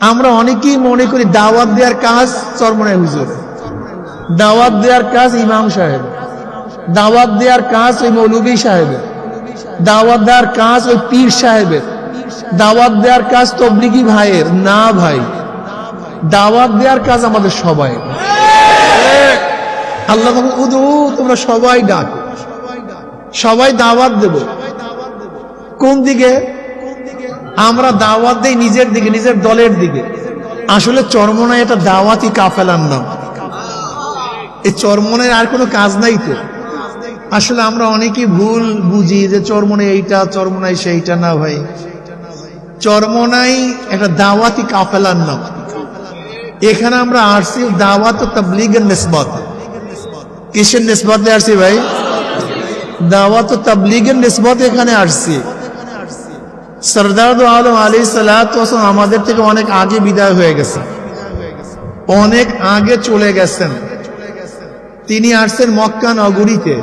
আমরা অনেকেই মনে করি দাওয়াত দেওয়ার কাজ চরমনায় হুজুর। দাওয়াত দেওয়ার কাজ ইমাম সাহেব। দাওয়াত দেওয়ার কাজ ওই মৌলবী সাহেবের দাওয়াত দেওয়ার কাজ ওই পীর সাহেবের দাওয়াত দেওয়ার কাজ তবলিগি ভাইয়ের, না ভাই। দাওয়াত দেওয়ার কাজ আমাদের সবাই। আল্লাহ উদু, তোমরা সবাই ডাকো। সবাই দাওয়াত দেব। কোন দিকে? আমরা দাওয়াত দেই নিজের দিকে, নিজের দলের দিকে। আসলে চরমনায় এটা দাওয়াতি কাফেলার নাম। এই চরমনের আর কোনো কাজ নাই তো। আসলে আমরা অনেকেই ভুল বুঝি যে চরমনে এইটা চরমনাই সেইটা না ভাই। চরমনাই একটা দাওয়াতি কাফেলার নাম। এখানে আমরা আসছি দাওয়াত ও তাবলিগের নিসবত। কিসের নিসবতে আসছি ভাই? দাওয়াত ও তাবলিগের নিসবত এখানে আসছি। সরদার দো আলম আলী সালাত আমাদের থেকে অনেক আগে বিদায় হয়ে গেছে। অনেক আগে চলে গেছেন। তিনি আসছেন মক্কা নগরীতে।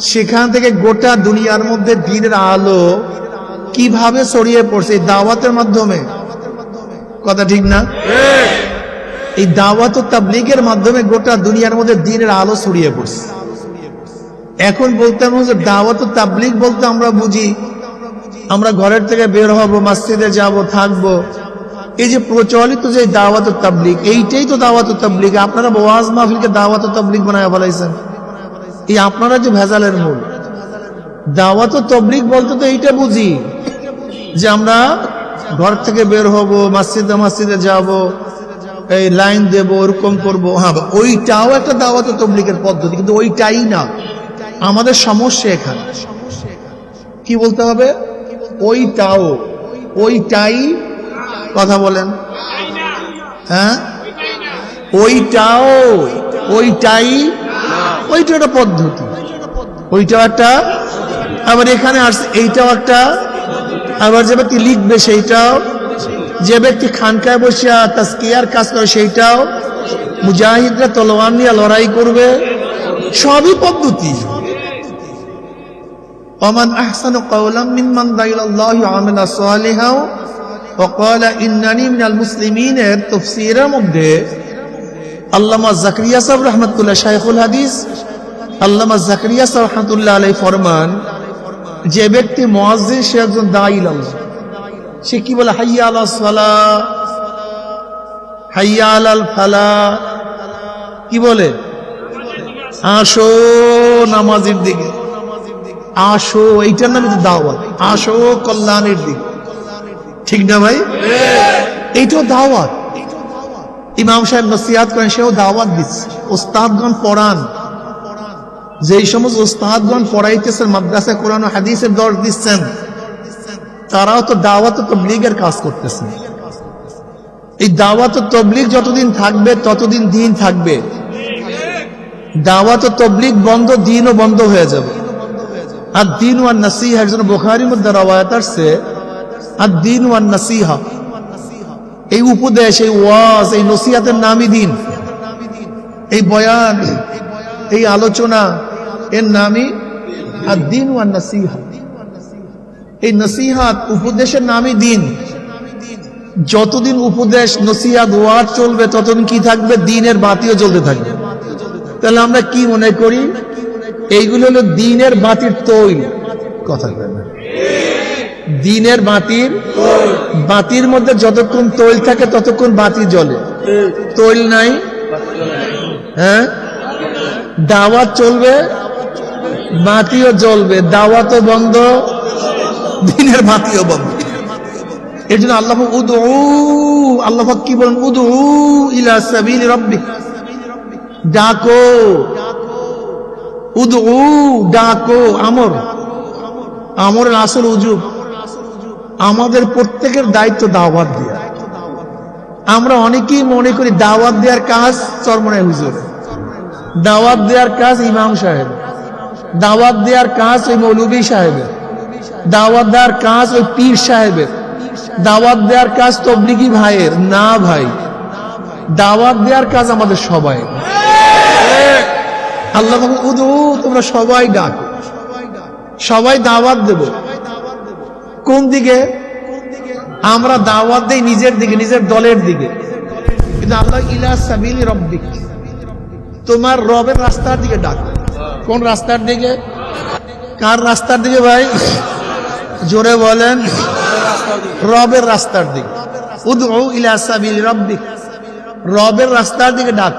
সেখান থেকে গোটা দুনিয়ার মধ্যে দিনের আলো কীভাবে ছড়িয়ে পড়ছে এই দাওয়াতের মাধ্যমে? কথা ঠিক না? এই দাওয়াত ও তাবলিগের মাধ্যমে গোটা দুনিয়ার মধ্যে দিনের আলো ছড়িয়ে পড়ছে। এখন বলতে হবে যে দাওয়াত ও তাবলিগ বলতে আমরা বুঝি আমরা ঘরের থেকে বের হব, মসজিদে যাব, থাকব। এই যে প্রচলিত যে দাওয়াত তাবলিক এইটাই তো দাওয়াত তাবলিক আপনারা ওয়াজ মাহফিলকে দাওয়াত ও তাবলিগ বানায় বলাইছেন এই আপনারা যে ভেজালের মূল। দাওয়াত ও তবলিগ বলতে তো এইটা বুঝি যে আমরা ঘর থেকে বের হব, মসজিদে মসজিদে যাব, এই লাইন দেব, ওরকম করব। হ্যাঁ ওইটাও একটা দাওয়াত তবলিকের পদ্ধতি, কিন্তু ওইটাই না। আমাদের সমস্যা এখানে। কি বলতে হবে? ওইটাও, ওইটাই কথা বলেন। হ্যাঁ? ওইটাও, ওইটাই ওইটা একটা পদ্ধতি। ওইটাও একটা, আবার এখানে আসছে, এইটাও একটা, আবার যে ব্যক্তি লিখবে সেইটাও, যে ব্যক্তি খানকায় বসিয়া তাস্কিয়ার কাজ করে সেইটাও, মুজাহিদরা তলোয়ার নিয়ে লড়াই করবে, সবই পদ্ধতি। ومن أحسن قولا ممن دعا إلى الله وعمل صالحا وقال إنني من المسلمين এর তফসিরের মধ্যে আল্লামা জাকরিয়া সাহেব রহমতুল্লাহ শাইখুল হাদিস আল্লামা জাকরিয়া সাহেব রহমতুল্লাহ আলাই ফরমান যে ব্যক্তি মুয়াজ্জিন সে একজন দাঈল আল্লাহ সে কি বলে হাইয়া আলা সালা হাইয়া আলাল ফালা কি বলে আসো নামাজের দিকে আসো, এইটার নামে তো দাওয়াত। আসো, কল্যাণের দিক। ঠিক না ভাই? এইটাও দাওয়াত। ইমাম সাহেব নসিহাত করেন, সেও দাওয়াত দিচ্ছে। ওস্তাদগণ পড়ান। যে সমস্ত ওস্তাদগণ পড়াইতেছেন, মাদ্রাসা, কোরআন হাদিসের দর দিচ্ছেন, তারাও তো দাওয়াত তবলিগের কাজ করতেছেন। এই দাওয়াত তবলিগ যতদিন থাকবে, ততদিন দিন থাকবে। দাওয়াত তবলিগ বন্ধ, দিনও বন্ধ হয়ে যাবে। আর দিন ওয়ান নাসিহা একজন বোখারির মধ্যে রবায়াত আসছে। আর দিন ওয়ান নাসিহা। এই উপদেশ, এই ওয়াজ, এই নসিহাতের নামই দিন। এই বয়ান, এই আলোচনা, এর নামই আর দিন ওয়ান নাসিহা। এই নসিহাত উপদেশের নামই দিন। যতদিন উপদেশ, নসিহাত, ওয়াজ চলবে, ততদিন কি থাকবে? দিনের বাতিও চলতে থাকবে। তাহলে আমরা কি মনে করি? এইগুলো হলো দিনের বাতির তৈল। কথা দিনের বাতির বাতির মধ্যে যতক্ষণ তৈল থাকে ততক্ষণ বাতি জ্বলে। তৈল নাই? হ্যাঁ? দাওয়াত চলবে, বাতিও জ্বলবে, দাওয়াতও বন্ধ, দিনের বাতিও বন্ধ। এর জন্য আল্লাহ উদু আল্লাহ কি বলেন উদু ইলা সাবিল রব্বি ডাকো। উদু ডাকো, আমর। আমর আসল উজুব। আমাদের প্রত্যেকের দায়িত্ব দাওয়াত দেওয়া আমরা অনেকেই মনে করি দাওয়াত দেওয়ার কাজ চরমনায় হুজুর। দাওয়াত দেওয়ার কাজ ইমাম সাহেব। দাওয়াত দেওয়ার কাজ ওই মৌলবী সাহেবের দাওয়াত দেওয়ার কাজ ওই পীর সাহেবের দাওয়াত দেওয়ার কাজ তবলিগি ভাইয়ের, না ভাই। দাওয়াত দেওয়ার কাজ আমাদের সবাই। আল্লাহ উদু তোমরা সবাই ডাক। সবাই দাওয়াত দেব। কোন দিকে? আমরা দাওয়াত দেই নিজের দিকে নিজের দলের দিকে। কিন্তু আল্লাহ ইলা সাবিল রব্বিক। তোমার রবের রাস্তার দিকে ডাক। কোন রাস্তার দিকে? কার রাস্তার দিকে ভাই? জোরে বলেন। রবের রাস্তার দিকে। উদউ ইলা সাবিল রব্বিক। রবের রাস্তার দিকে ডাক।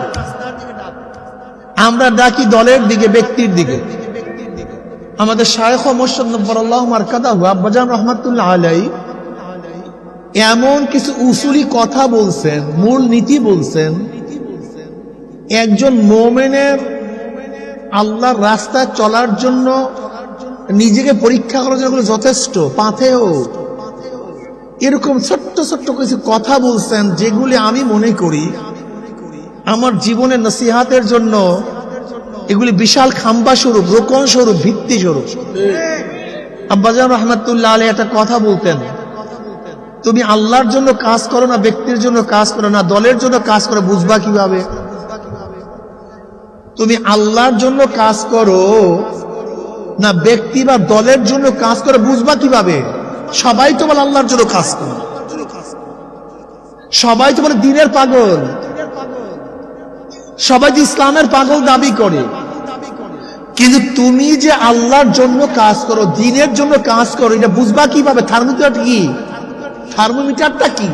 আমরা ডাকি দলের দিকে, ব্যক্তির দিকে। আমাদের শায়েখ মোর্শদ নব্বরাল্লাহ মার্কাদা আব্বাজান রহমাতুল্লাহ আলাই এমন কিছু উসুলি কথা বলছেন, মূল নীতি বলছেন, একজন মোমেনের আল্লাহর রাস্তায় চলার জন্য নিজেকে পরীক্ষা করার জন্য যথেষ্ট পাথেও এরকম ছোট্ট ছোট্ট কিছু কথা বলছেন, যেগুলি আমি মনে করি আমার জীবনের নসিহাতের জন্য এগুলি বিশাল খাম্বা স্বরূপ, রোকন স্বরূপ, ভিত্তি স্বরূপ। আব্বাজান রহমতুল্লাহ আলী একটা কথা বলতেন, তুমি আল্লাহর জন্য কাজ করো না, ব্যক্তির জন্য কাজ করো না, দলের জন্য কাজ করো, বুঝবা কীভাবে? তুমি আল্লাহর জন্য কাজ করো না, ব্যক্তি বা দলের জন্য কাজ করে, বুঝবা কীভাবে? সবাই তো বলে আল্লাহর জন্য কাজ করে। সবাই তো বলে দিনের পাগল। সবাই যে ইসলামের পাগল দাবি করে। কিন্তু তুমি যে আল্লাহর জন্য কাজ করো, দিনের জন্য কাজ করো, এটা বুঝবা কীভাবে? থার্মোমিটার কি? থার্মোমিটারটা কি?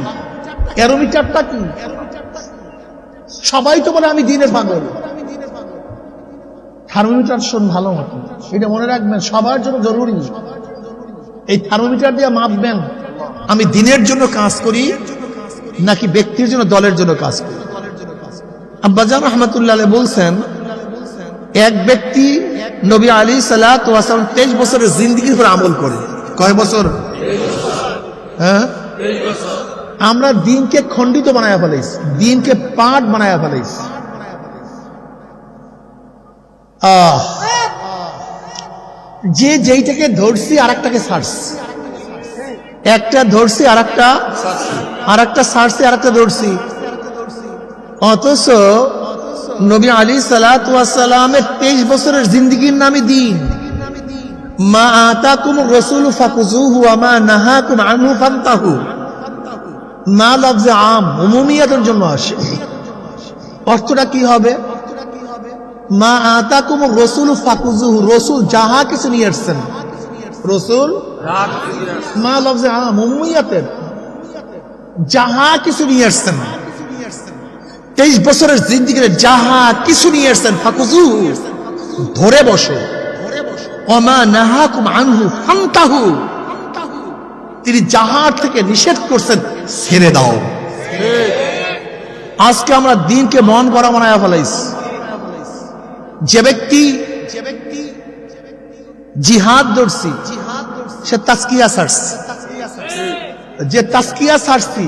অ্যারোমিটারটা কি? সবাই তো বলে আমি দিনের পাগল। থার্মোমিটার শোন ভালো মতো। এটা মনে রাখবেন, সবার জন্য জরুরি। এই থার্মোমিটার দিয়ে মাপবেন, আমি দিনের জন্য কাজ করি নাকি ব্যক্তির জন্য, দলের জন্য কাজ করি? আব্বাজান রহমতুল্লাহ বলছেন, এক ব্যক্তি নবী আলী সালাম তেইশ বছরের জিন্দগির উপর আমল করে। কয় বছর? হ্যাঁ? আমরা দিনকে খণ্ডিত বানায় ফেলাইছি, দিনকে পাঠ বানায় ফেলাইছি। আহ! যে যেইটাকে ধরছি আর একটাকে ছাড়ছি। একটা ধরছি আর একটা আর একটা ছাড়ছি আর একটা ধরছি। অথচ নবী আলী সালাতামের তেইশ বছরের জিন্দগির নামে দিন। মা আতাকুম রসুল ফাকুজুহু আমা নাহাকুম আনহু মা লফজে আম, উমুমিয়াতের জন্য আসে। অর্থটা কি হবে? মা আতাকুম রসুল ফাকুজুহু রসুল যাহা কিছু নিয়ে আসছেন। রসুল মা লফজে আম, উমুমিয়াতের। যাহা কিছু নিয়ে আসছেন। তেইশ বছরের জিন্দিগিতে যাহা কিছু নিয়ে আসছেন ফাকুজু ধরে বসো। তিনি যাহার থেকে নিষেধ করছেন, ছেড়ে দাও। আজকে আমরা দিনকে মন করা বানায় ফেলাইছি। যে ব্যক্তি যে ব্যক্তি জিহাদ ধরছি, সে তাস্কিয়া ছাড়ছি যে তাস্কিয়া ছাড়ছি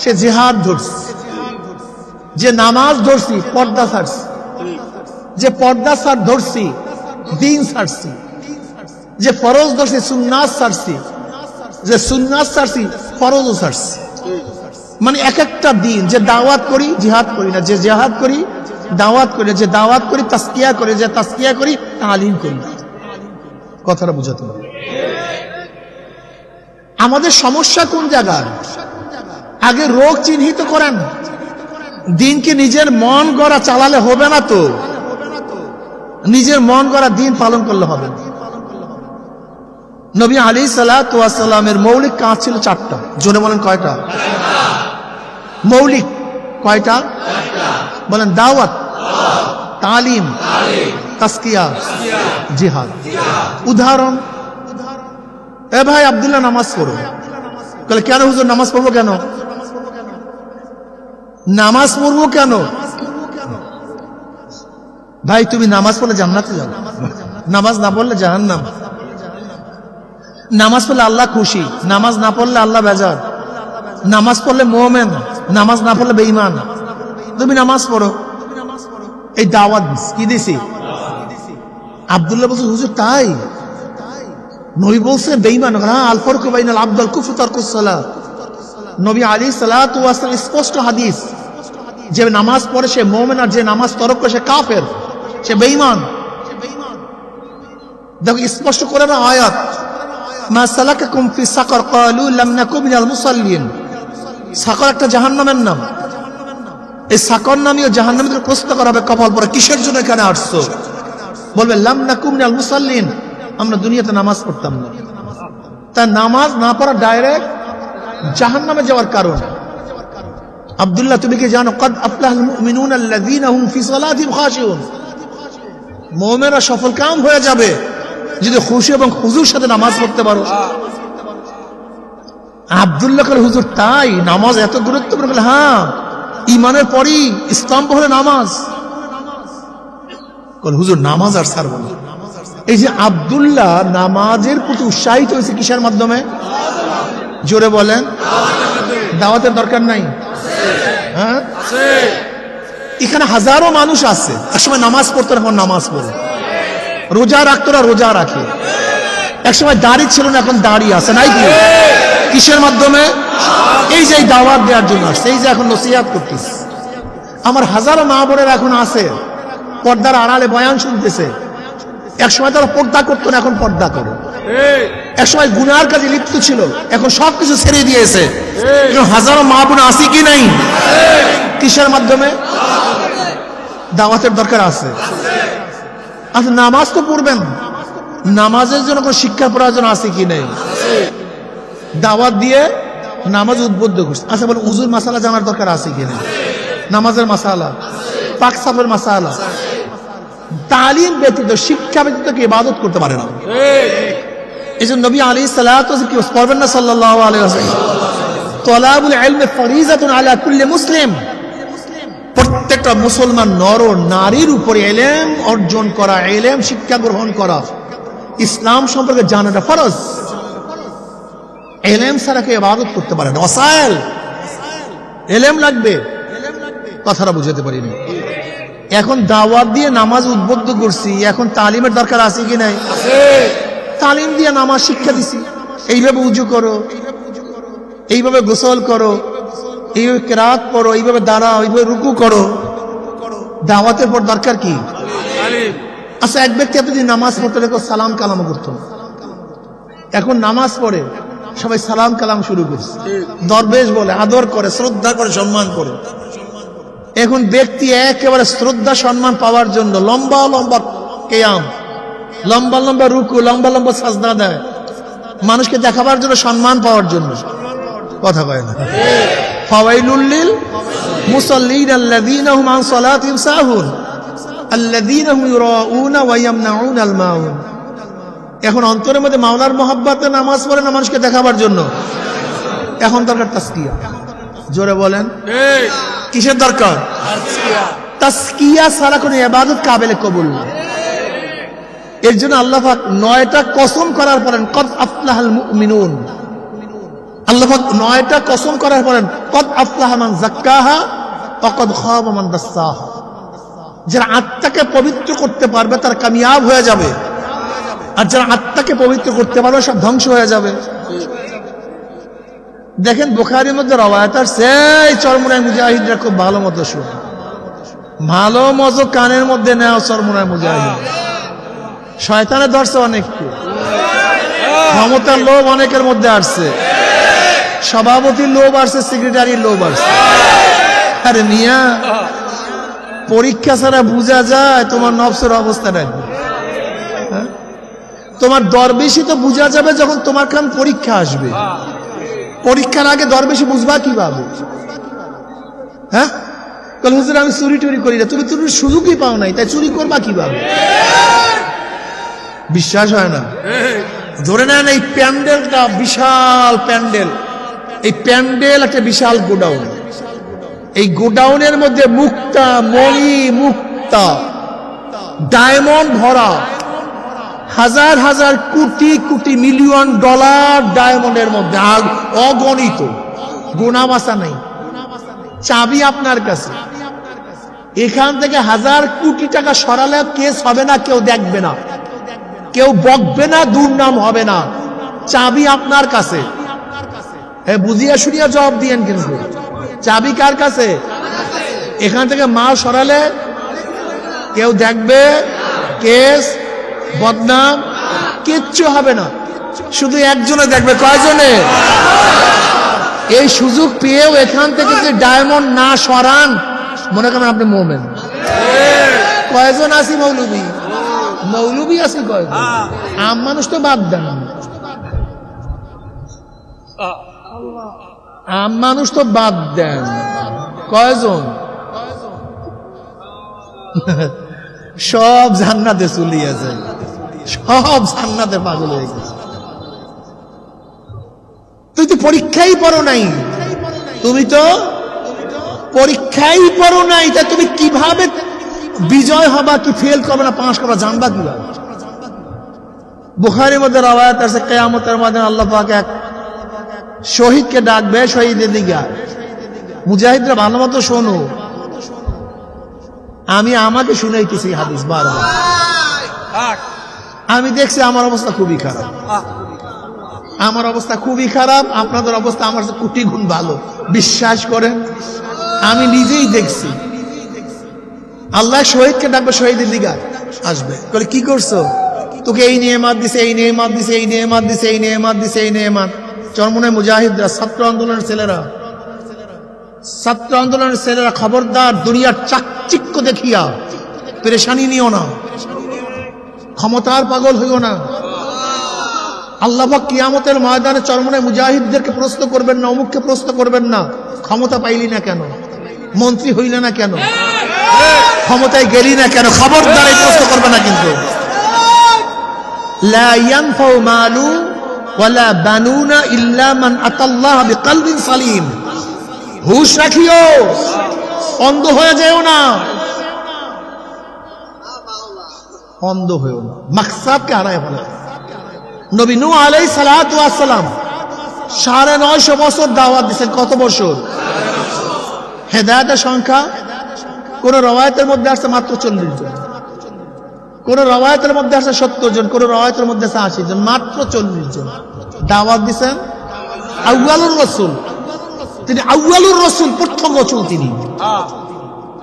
সে জিহাদ ধরছি। যে নামাজ ধরছি, পর্দা ছাড়ছি। যে পর্দা সার ধরছি, দিন ছাড়ছি। যে ফরজ ধরছি সুন্নাস ছাড়ছি। যে সুন্নাস ছাড়ছি, ফরজও ছাড়ছি। মানে এক একটা দিন, যে দাওয়াত করি, জিহাদ করি না। যে জেহাদ করি, দাওয়াত করি, যে দাওয়াত করি তাস্কিয়া করি, যে তাস্কিয়া করি, তালিম করি। কথাটা বুঝাতে হবে। আমাদের সমস্যা কোন জায়গায় আগে রোগ চিহ্নিত করেন। দিনকে নিজের মন গড়া চালালে হবে না তো? নিজের মন গড়া দিন পালন করলে হবে নবী আলী সালামের মৌলিক কাজ ছিল চারটা। জোরে বলেন কয়টা? মৌলিক কয়টা? বলেন দাওয়াত, তালিম, তাস্কিয়া, জিহাদ। উদাহরণ, এ ভাই আবদুল্লাহ নামাজ পড়ো। কেন হুজুর নামাজ পড়ব কেন? নামাজ পড়ব কেন? ভাই, তুমি নামাজ পড়লে জান্নাতে যাও। নামাজ না পড়লে জাহান্নাম। নামাজ পড়লে আল্লাহ খুশি, নামাজ না পড়লে আল্লাহ বেজার। নামাজ পড়লে মোমেন, নামাজ না পড়লে বেঈমান। তুমি নামাজ পড়ো। এই দাওয়াত কি দিছি? আব্দুল্লাহ বলছে, হুজুর, তাই? নবী বলছে, বেঈমান হ্যাঁ আলফর কুবাইনাল আব্দুল কুফু তারকুসালা নবী আলী সালাত স্পষ্ট হাদিস। যে নামাজ পড়ে সে মোমেন আর যে নামাজ তরক করে সে কাফের, সে বেঈমান। দেখো, স্পষ্ট করে না আয়াত। মা সালাকাকুম ফি সাকর, ক্বালু লাম নাকু মুসাল্লিন। সাকর একটা জাহান্নামের নাম। এই সাকর নামীয় জাহান্নামীদের প্রশ্ন করা হবে কপাল পরে। কিসের জন্য এখানে আসছো? বলবে, লাম নাকু মুসাল্লিন। আমরা দুনিয়াতে নামাজ পড়তাম না। তা নামাজ না পড়া ডাইরেক্ট জাহান্নামে যাওয়ার কারণ। আব্দুল্লাহ, তুমি কি জানো? কদ মুমিনরা সফল কাম হয়ে যাবে যদি খুশি এবং হুজুর সাথে নামাজ পড়তে পারো। আব্দুল্লাহ হুজুর, তাই? নামাজ এত গুরুত্বপূর্ণ? বলে হ্যাঁ ইমানের পরই স্তম্ভ হলো নামাজ। হুজুর, নামাজ আর ছাড়বো না। এই যে আব্দুল্লাহ নামাজের প্রতি উৎসাহিত হয়েছে কিসের মাধ্যমে? জোরে বলেন। দাওয়াতের দরকার নাই। হ্যাঁ? এখানে হাজারো মানুষ আছে। একসময় নামাজ পড়তো এখন নামাজ পড়ে রোজা রাখতো না রোজা রাখে। একসময় দাড়ি ছিল না এখন দাড়ি আছে। নাই কি? কিসের মাধ্যমে? এই যে দাওয়াত দেওয়ার জন্য আসছে। এই যে এখন নসিহাত করতেছে। আমার হাজারো মা বোনের এখন আছে। পর্দার আড়ালে বয়ান শুনতেছে। একসময় তারা পর্দা করতো না, এখন পর্দা করে। একসময় গুনার কাজে লিপ্ত ছিল, এখন সবকিছু ছেড়ে দিয়েছে। হাজারো মা বোন আছে কি নাই? কিসের মাধ্যমে? দাওয়াতের দরকার আছে। আচ্ছা নামাজ তো পড়বেন। নামাজের জন্য কোনো শিক্ষা প্রয়োজন আছে কি নেই? দাওয়াত দিয়ে নামাজ উদ্বুদ্ধ করছে। আচ্ছা বলে, উজুর মাসালা জানার দরকার আছে কি নেই? নামাজের মাসালা, পাক সাফের মাসালা। তালিম ব্যতীত শিক্ষা ব্যতীত কি ইবাদত করতে পারে না। এই জন্য নবী আলী সালাত কি পড়বেন না সাল্লাহ আলী তলাবুল ইলমে ফরিজাতুন আলা কুল্লি মুসলিম। প্রত্যেকটা মুসলমান নর ও নারীর উপরে এলেম অর্জন করা এলেম শিক্ষা গ্রহণ করা ইসলাম সম্পর্কে জানাটা ফরজ। এলেম ছাড়া কেউ ইবাদত করতে পারে না। অসায়েল এলেম লাগবে। কথাটা বুঝাতে পারিনি। এখন দাওয়াত দিয়ে নামাজ উদ্বুদ্ধ করছি এখন তালিমের দরকার আছে কি নাই? তালিম দিয়ে নামাজ শিক্ষা দিছি। এইভাবে উজু করো এইভাবে গোসল করো এইভাবে কেরাত পড়ো এইভাবে দাঁড়াও এইভাবে রুকু করো। দাওয়াতের পর দরকার কি? আচ্ছা এক ব্যক্তি এতদিন নামাজ পড়তে দেখো সালাম কালাম করতো। এখন নামাজ পড়ে সবাই সালাম কালাম শুরু করছে। দরবেশ বলে আদর করে শ্রদ্ধা করে সম্মান করে। এখন ব্যক্তি একেবারে শ্রদ্ধা, সম্মান পাওয়ার জন্য লম্বা লম্বা কেয়াম, লম্বা লম্বা রুকু, লম্বা লম্বা সাজদা দেয়। মানুষকে দেখাবার জন্য, সম্মান পাওয়ার জন্য। কথা কয় না। ফাওয়াইলুল মুসাল্লিন আল্লাযীনা হুম আন সালাতিহিম সাহুন। আল্লাযীনা হুম ইউরাউনা ওয়া ইয়ামনাউনাল মাউন এখন অন্তরের মধ্যে মাওলার মহাব্বতে নামাজ পড়ে না মানুষকে দেখাবার জন্য। এখন দরকার তাসকিয়া। জোরে বলেন। কিসের দরকার? তাসকিয়া ছাড়া কোনো ইবাদত কাবেলে কবুল না। এর জন্য আল্লাহ পাক নয়টা কসম করার পরেন কদ আফলাহাল মুমিনুন। আল্লাহ পাক নয়টা কসম করার পরেন কদ আফলাহা মান যাক্কাহা ওয়া কদ খাবা মান দাসসাহা যারা আত্মাকে পবিত্র করতে পারবে তার কামিয়াব হয়ে যাবে। আর যারা আত্মাকে পবিত্র করতে পারবে সব ধ্বংস হয়ে যাবে। দেখেন বুখারির মধ্যে রবায়ত আর সেই চরমুনায় মুজাহিদরা খুব ভালো মতো শুনে ভালো মজো কানের মধ্যে নেওয়া চরমুনায় মুজাহিদ। শয়তানের ধরছে অনেককে ক্ষমতার লোভ অনেকের মধ্যে আসছে। সভাপতির লোভ আসছে সেক্রেটারির লোভ আসছে। আরে মিয়া, পরীক্ষা ছাড়া বোঝা যায় তোমার নবসের অবস্থা রাখবে হ্যাঁ? তোমার দরবেশি তো বোঝা যাবে যখন তোমার কান পরীক্ষা আসবে। পরীক্ষার আগে দরবেশি বুঝবা কীভাবে হ্যাঁ? হুজুর, আমি চুরি টুরি করি না। তুমি তুমি সুযোগই পাও নাই, তাই চুরি করবা কীভাবে বিশ্বাস হয় না? ধরে নেন এই প্যান্ডেলটা বিশাল প্যান্ডেল। এই প্যান্ডেল একটা বিশাল গোডাউন। এই গোডাউনের মধ্যে মুক্তা, মণি, মুক্তা, ডায়মন্ড ভরা। হাজার হাজার কোটি কোটি মিলিয়ন ডলার ডায়মন্ডের মধ্যে অগণিত। গোনামাসা নেই। চাবি আপনার কাছে। এখান থেকে হাজার কোটি টাকা সরালে কেস হবে না, কেউ দেখবে না। কেউ বকবে না, দুর্নাম হবে না। চাবি আপনার কাছে। এ বুঝিয়া শুনিয়া জবাব দিয়েন কিন্তু। চাবি কার কাছে? এখান থেকে মাল সরালে কেউ দেখবে, কেস বদনাম কিচ্ছু হবে না। শুধু একজনে দেখবে। কয়জনে? এই সুযোগ পেয়েও এখান থেকে যে ডায়মন্ড না সরান, মনে করেন আপনি মোমেন। কয়জন আছি মৌলবী? মৌলবী আছে কয়জন? আম মানুষ তো বাদ দেন। আম মানুষ তো বাদ দেন। কয়জন? সব জান্নাতে চলিয়েছে সব জান্নাতে পাগল হয়ে গেছে। তুই তো পরীক্ষাই পড়ো নাই। তুমি তো পরীক্ষাই পড়ো নাই। তা তুমি কীভাবে বিজয় হবা? কি ফেল করবে না পাস করবা? জানবা কীভাবে? বুখারির মধ্যে রবায়াত আছে, কেয়ামতের মধ্যে আল্লাহ পাক এক শহীদকে ডাকবে, শহীদের দিকে। মুজাহিদরা ভালো মতো শোনো। আমি আমাকে শুনাইতেছি হাদিস বারবার। আমি দেখছি আমার অবস্থা খুবই খারাপ। আমার অবস্থা খুবই খারাপ, আপনাদের অবস্থা আমার কোটি গুণ ভালো। বিশ্বাস করেন, আমি নিজেই দেখছি। আল্লাহ শহীদকে ডাকবে, শহীদের দিকে আসবে। বলে, কি করছ? তোকে এই নিয়ে মাত দিছে, এই নিয়ে মাত দিছে, এই নিয়ে মাত দিছে, এই নিয়ে মাত দিছে, এই নিয়ে মাত চরমনে মুজাহিদরা, ছাত্র আন্দোলনের ছেলেরা, ছাত্র আন্দোলনের ছেলেরা, খবরদার, দুনিয়ার চাকচিক্য দেখিয়া, পেরেশানি নিও না। ক্ষমতার পাগল হইও না। আল্লাহ কিয়ামতের ময়দানে চরমনে মুজাহিদদেরকে প্রশ্ন করবেন না, অমুককে প্রশ্ন করবেন না, ক্ষমতা পাইলি না কেন? মন্ত্রী হইলে না কেন? ক্ষমতায় গেলি না কেন? খবরদার এই প্রশ্ন করবে না কিন্তু। মালু ইল্লা সালিম। হুশ রাখিও, অন্ধ হয়ে যেও না। অন্ধ হয়েও না। মাকসাদকে হারায় ফেলে। নবী নূহ আলাই সালাম সাড়ে নয়শো বছর দাওয়াত দিচ্ছেন কত বছর? হেদায়তের সংখ্যা কোন রবায়তের মধ্যে আসছে মাত্র চল্লিশ জন। কোন রবায়তের মধ্যে আসছে সত্তর জন, কোন রবায়তের মধ্যে আছে আশি জন, মাত্র চল্লিশ জন। দাওয়াত দিচ্ছেন আউয়ালুর রসুল। তিনি আউয়ালুর রসুল প্রথম রসুল তিনি।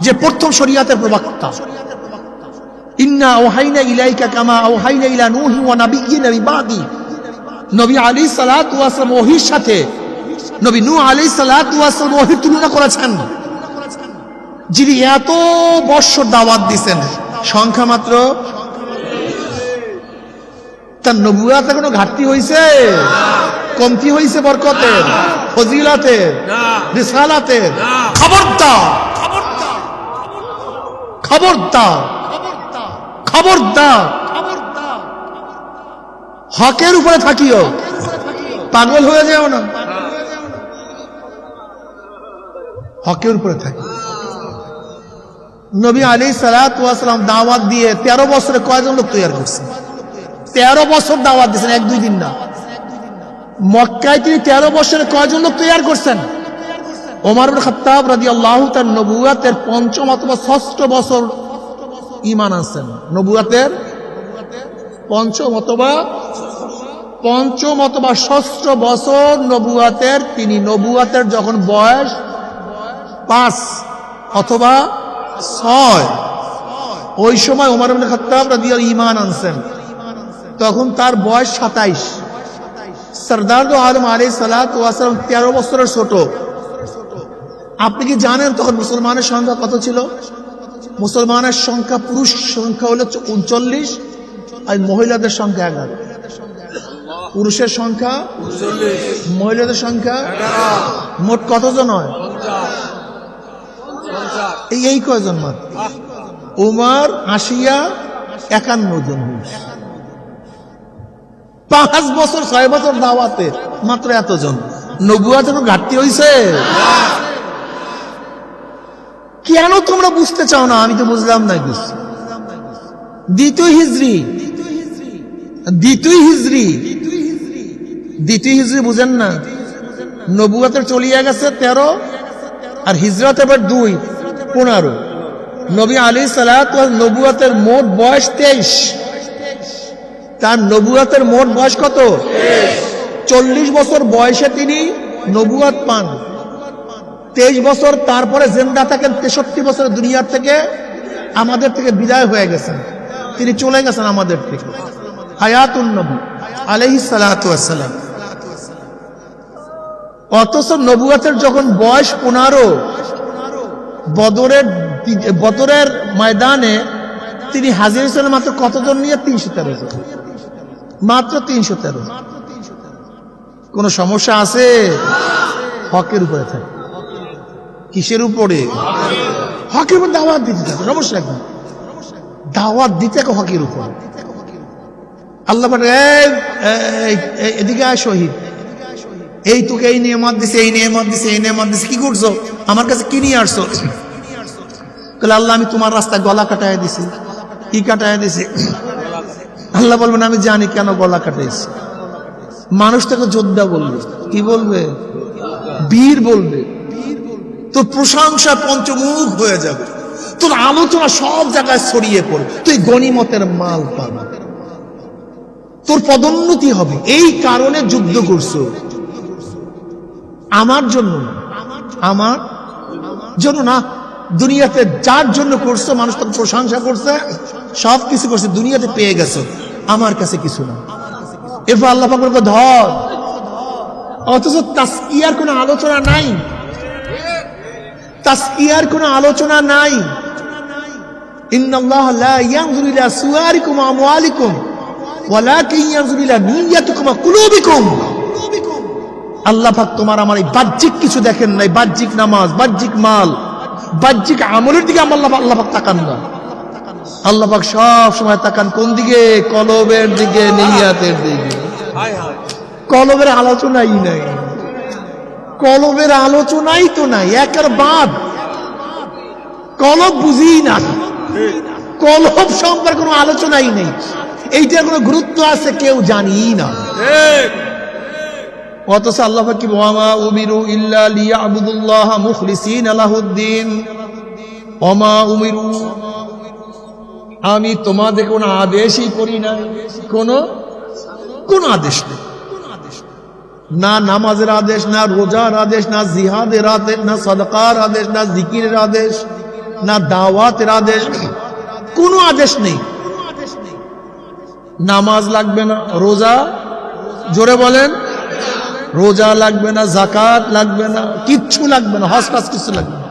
যে প্রথম শরিয়াতের প্রবক্তা। ইন্না ওহাইনা ইলাইকা কামা ওহাইনা ইলা নূহি ওয়া নাবিয়্যিন মিন বাদি নবী আলী সালাতু ওয়াসালাম ওহির সাথে নবী নূহ আলাইহিস সালাতু ওয়াসালাম ওহির তুলনা করেছেন। যিনি এত বৎসর দাওয়াত দিছেন, সংখ্যা মাত্র তার নবুয়াতে কোনো ঘাটতি হইছে? কমতি হইছে বরকতের ফজিলাতের রিসালাতের খবরদার? খবরদার? খবরদার। হকের উপরে থাকিও। পাগল হয়ে যাও না। হকের উপরে থাকি। নবী আলী সালাম দাওয়াত দিয়ে তেরো বছরে কয়জন লোক তৈরি করছে? তেরো বছর দাওয়াত দিয়েছেন, এক দুই দিন না। মক্কায় তিনি তেরো বছরে কয়জন লোক তৈরি করছেন? ওমর বিন খাত্তাব রাজি আল্লাহ তার নবুয়াতের পঞ্চম অথবা ষষ্ঠ বছর ইমান আনছেন। নবুয়াতের পঞ্চম অথবা পঞ্চম অথবা ষষ্ঠ বছর নবুয়াতের, তিনি নবুয়াতের যখন বয়স পাঁচ অথবা ছয়, ওই সময় ইবনে খাত্তাব ইমান আনছেন। তখন তার বয়স সাতাইশ। সরদার আলম আলী সালাত তেরো বছরের ছোট। আপনি কি জানেন তখন মুসলমানের সংখ্যা কত ছিল? মুসলমানের সংখ্যা পুরুষ সংখ্যা হলো উনচল্লিশ, আর মহিলাদের সংখ্যা এগারো। পুরুষের সংখ্যা মহিলাদের সংখ্যা মোট কতজন হয়? এই এই কয়জন মাত্র? উমার আসিয়া একান্ন জন। পাঁচ বছর, ছয় বছর দাওয়াতে মাত্র এতজন। নবুয়াতে কোনো ঘাটতি হইছে? কেন তোমরা বুঝতে চাও না? আমি তো বুঝলাম না কিছু। দ্বিতীয় হিজড়ি দ্বিতীয় হিজড়ি দ্বিতীয় হিজড়ি বুঝেন না। নবুয়াতের চলিয়ে গেছে তেরো, আর হিজরত এবার দুই, পনেরো। নবী আলী সালাত নবুয়াতের মোট বয়স তেইশ। তার নবুয়াতের মোট বয়স কত? চল্লিশ বছর বয়সে তিনি নবুয়াত পান। তেইশ বছর তারপরে জেন্দা থাকেন, তেষট্টি বছর দুনিয়ার থেকে আমাদের থেকে বিদায় হয়ে গেছেন। তিনি চলে গেছেন আমাদের থেকে। হায়াতুন নবী আলহি সালাম অথচ নবুয়াতের যখন বয়স পনেরো, বদরের বদরের ময়দানে তিনি হাজির হয়েছিলেন মাত্র কতজন নিয়ে? তিনশো তেরো জন। মাত্র তিনশো তেরো কোন সমস্যা আছে? হকের উপরে থাকে। কিসের উপরে? হকের উপর দাওয়াত দিতে থাকে সমস্যা একদম দাওয়াত দিতে থাকে হকের উপর। আল্লাহ বলে, "এই, এই, এই, এদিকে আয় শহীদ। এই তোকে এই নিয়ামত দিছে এই নিয়ামত দিছে এই নিয়ামত দিছে কি করছ? আমার কাছে কি নিয়ে আসছো? তাহলে আল্লাহ আমি তোমার রাস্তায় গলা কাটায় দিছি। কি কাটায় দিছি? আল্লাহ বলবেন আমি জানি কেন গলা কাটাইছি। মানুষ তাকে যোদ্ধা বলবে। কি বলবে? বীর বলবে। তোর প্রশংসা পঞ্চমুখ হয়ে যাবে। তোর আলোচনা সব জায়গায় ছড়িয়ে পড়বে। তুই গণিমতের মাল পাবে। তোর পদোন্নতি হবে। এই কারণে যুদ্ধ করছ। আমার জন্য আমার জন্য না। দুনিয়াতে যার জন্য করছ, মানুষ তোর প্রশংসা করছে, সব কিছু করছে, দুনিয়াতে পেয়ে গেছো। আমার কাছে কিছু না। এরপর আল্লাহ ধর। অথচ তাস্কিয়ার কোনো আলোচনা নাই। তাস্কিয়ার কোনো আলোচনা নাই। ইন্নাল্লাহ লা ইয়ানজুরু ইলা সুওয়ারিকুম ওয়া আমওয়ালিকুম ওয়ালাকিন ইয়ানজুরু ইলা নিয়্যাতিকুম ওয়া কুলুবিকুম। আল্লাহ পাক তোমার আমার এই বাহ্যিক কিছু দেখেন নাই বাহ্যিক নামাজ বাহ্যিক মাল বাহ্যিক আমলের দিকে আমার আল্লাহ আল্লাহ পাক তাকান না। আল্লাহ পাক সব সময় তাকান কোন দিকে? কলবের দিকে নিয়াতের দিকে। কলবের আলোচনাই নাই। কলবের আলোচনাই তো নাই, একের বাদ। কলব বুঝি না। কলব সম্পর্কে কোনো আলোচনাই নেই। এইটার কোনো গুরুত্ব আছে কেউ জানি না। অথচ আল্লাহ কি ওয়ামা উমিরু ইল্লা লিয়াবুদুল্লাহ মুখলিসিন আলাহুদ্দিন ওমা উমিরু, আমি তোমাদের কোনো আদেশই করি না কোন কোন আদেশ নেই। না নামাজের আদেশ, না রোজার আদেশ, না জিহাদের আদেশ, না সদকার আদেশ, না জিকিরের আদেশ, না দাওয়াতের আদেশ, কোনো আদেশ নেই। নামাজ লাগবে না, রোজা? জোরে বলেন। রোজা লাগবে না জাকাত লাগবে না, কিচ্ছু লাগবে না কাজ কিছু লাগবে না।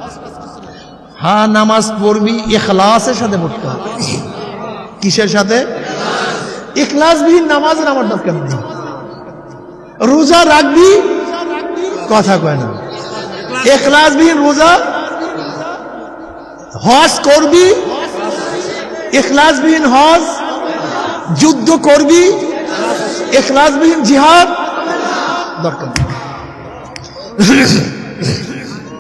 হ্যাঁ নামাজ পড়বি এখলাসের সাথে পড়তে হবে। কিসের সাথে? এখলাসবিহীন নামাজের আমার দরকার নেই। রোজা রাখবি? কথা কয় না। এখলাসবিহীন রোজা? হজ করবি? এখলাসবিহীন হজ? যুদ্ধ করবি? এখলাসবিহীন জিহাদ? দরকার।